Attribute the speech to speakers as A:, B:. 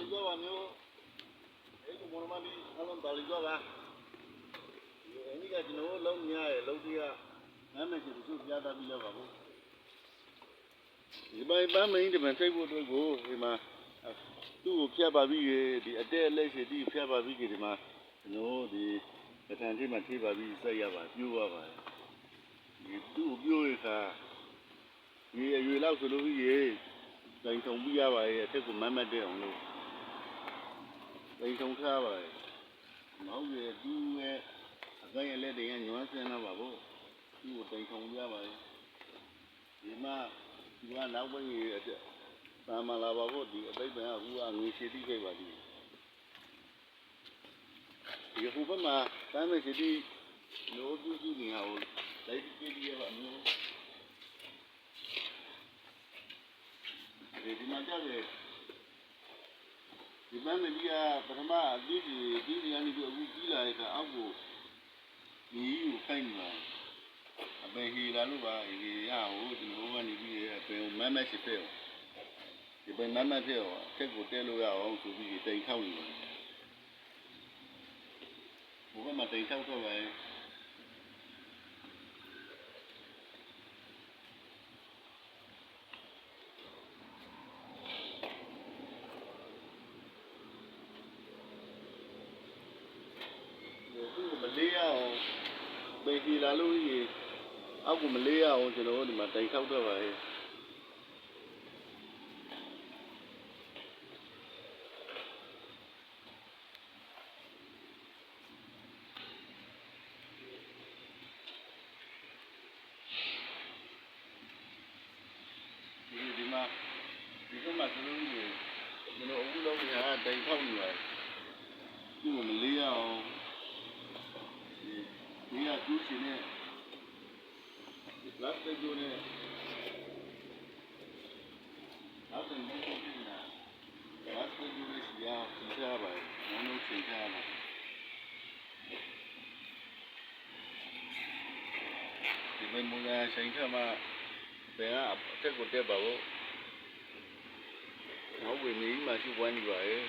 A: လီသွားပါမျိုးအဲ့ဒီမော်မလီအလုံးတာလီသွားပါဒီအင်းကြီးကကျွန်တော်လုံးများရဲ့လုံးကြီးကနမ်းမယ်ချင်သူပြတာပြီးလောက်ပါဘူးဒီပိုင်းပန်းမင်းဒီမှာထိတ်ဖို့အတွက်ကိုဒီမှာသူ့ကိုဖြတ်ပါပြီးဒီအတက်အလက်ရှိဒီဖြတ်ပါပြီးဒီမှာကျွန်တော်ဒီပထန်ထိမှထိပါပြီးဆက်ရပါပြိုးပါပါဒီသူ့ကိုပြိုးရခါဒီအရွယ်လောက်ဆိုလို့ကြီးရေတိုင်ထုံပြရပါရဲ့အထက်ကိုမတ်မတ်တဲ့အောင်လို့ တိုင်ထုံထားပါရဲ့မဟုတ်ရဲ့သူ့ရဲ့အကရဲ့လက်တွေကညွှန်းစင်းတော့ပါဘူးသူ့ကိုတိုင်ထုံပြပါရဲ့ဒီမှာဒီကနောက်ပိုင်းရဲ့အတက်သာမလာပါဘူးဒီအသိပံကအခုကငွေရှိတိခဲ့ပါလိမ့်ဒီဟိုဘက်မှာတမ်းမရှိတိလို့သူသူနေဟာကိုလိုက်ကြည့်ရပါမျိုးဒီဒီမှာကြတယ် ဒီမမ်းမကြီးကပထမအသီးဒီဒီဒီကနေပြီးအခုကြီးလာတဲ့အခါအောက်ကိုဒီကိုခိုင်းနေတာအပင်ဟီလာလို့ပါဒီရဟိုဒီဘုံကနေပြီးအပင်မမ်းမရှိဖြစ်အောင်ဒီပင်မမ်းမဖြစ်အောင်အထက်ကိုတဲလို့ရအောင်ဆိုပြီးတိန်ထောက်နေတယ်ဘုံကမှတိန်ထောက်တော့ပဲ သူ့ကိုမလေးရအောင် ပေဒီလာလို့ရေအောက်ကမလေးရအောင်ကျွန်တော်တို့ဒီမှာတိုင်ထောက်တော့ပါရဲ့ဒီဒီမှာဒီကမှာဆိုလို့ရေကျွန်တော်အခုလုံးညာတိုင်ထောက်နေပါတယ်သူ့ကိုမလေးရအောင် ဒီ ကကျူးရှင်နဲ့ဒီပလတ်စတစ်ကျိုးနဲ့နောက်တစ်မျိုးကိုပြင်တာပလတ်စတစ်ကျိုးနဲ့ရှိရအောင်သင်ကြားပါဘုံလုံးသင်ကြားပါဒီမမူလာဆိုင်ခါမှာဘယ်ကအထက်ကိုတက်ပါဘူးနောက်ဝင်နေမှရှိဝိုင်းနေပါရဲ့